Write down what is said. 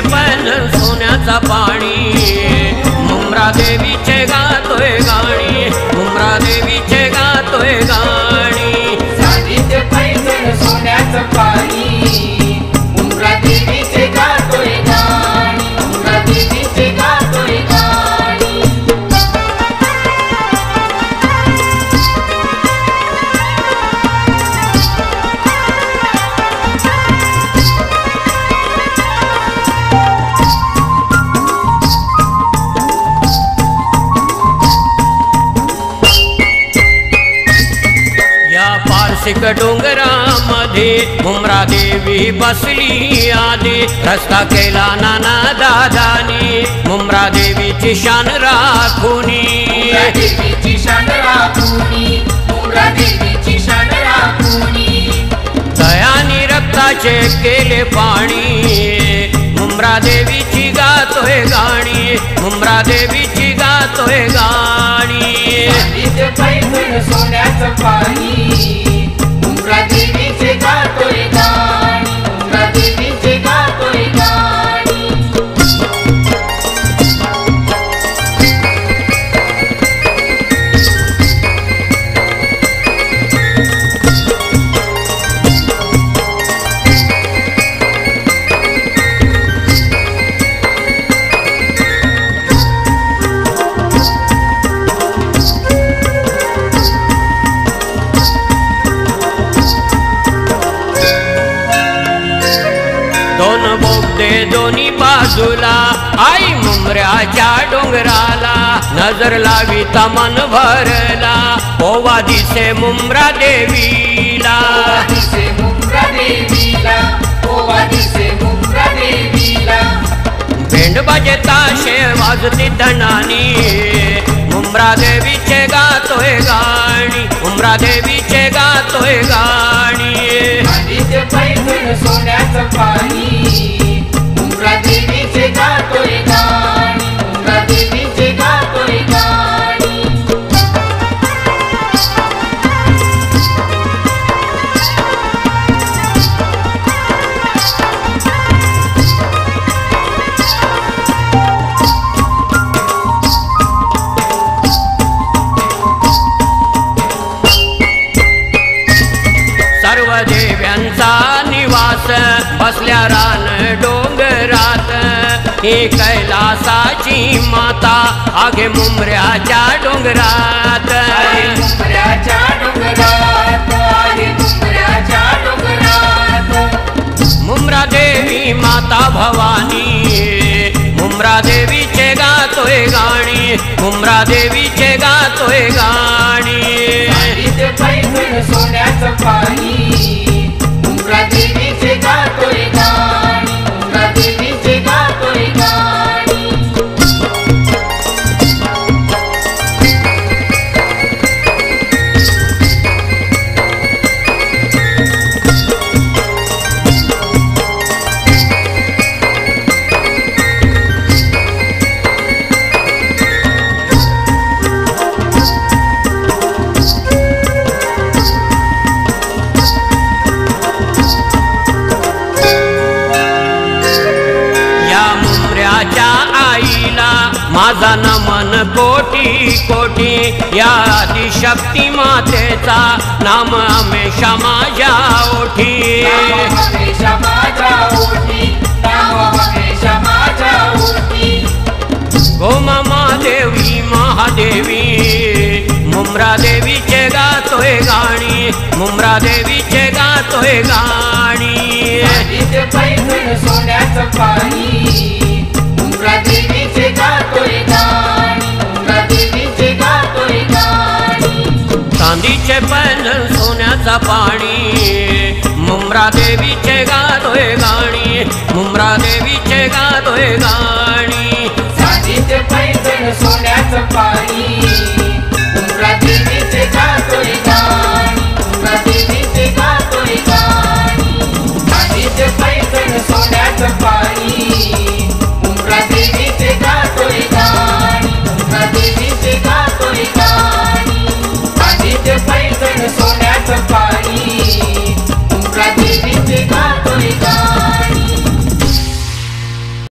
पण सोन्याचा पाणी. मुमरा देवीचे गातोय गा पारसिक डोंगरामध्ये मुमरा देवी बसली आधी. रस्ता केला नाना दादानी मुमरा देवीची शान राखुनी. दयानी रक्ताचे केले पाणी मुमरा देवीची गातोय गाणी मुमरा देवीची गातोय गाणी. सोन्याचं पाणी दोन्ही बाजूला. आई मुमऱ्याच्या डोंगराला. नजर लावी तमन भरला. ओवा दिसे मुमरा देवीला. मुंब्रा देवीला. मुंब्रा भेंड बाजे ताशे वाजती धनानी. मुमरा देवीचे गातोय गाणी. मुमरा देवीचे गातोय गाणी. सोन्याचं पाणी. बसल्या रान डोंगरात. ही कैलासाची माता आगे मुमऱ्याच्या डोंगरात. मुमरा देवी माता भवानी मुमरा देवीचे गातोय गाणी मुमरा देवीचे गातोय गाणी. सोन्याचं पाणी. कोटी कोटी या आदिशक्ती मातेचा नाम हमेशा माझ्या ओठी नाम हमेशा माझ्या ओठी नाम हमेशा माझ्या ओठी गोमामा देवी महादेवी मुमरा देवीचे गातोय गाणी मुमरा देवीचे गातोय गाणी. सोन्याचं पाणी. देवीचे पण सोन्याचा पाणी. मुमरा देवीचे गातोय गाणी मुमरा देवीचे गातोय गाणी. चांदीचे पैंजण सोन्याचं पाणी.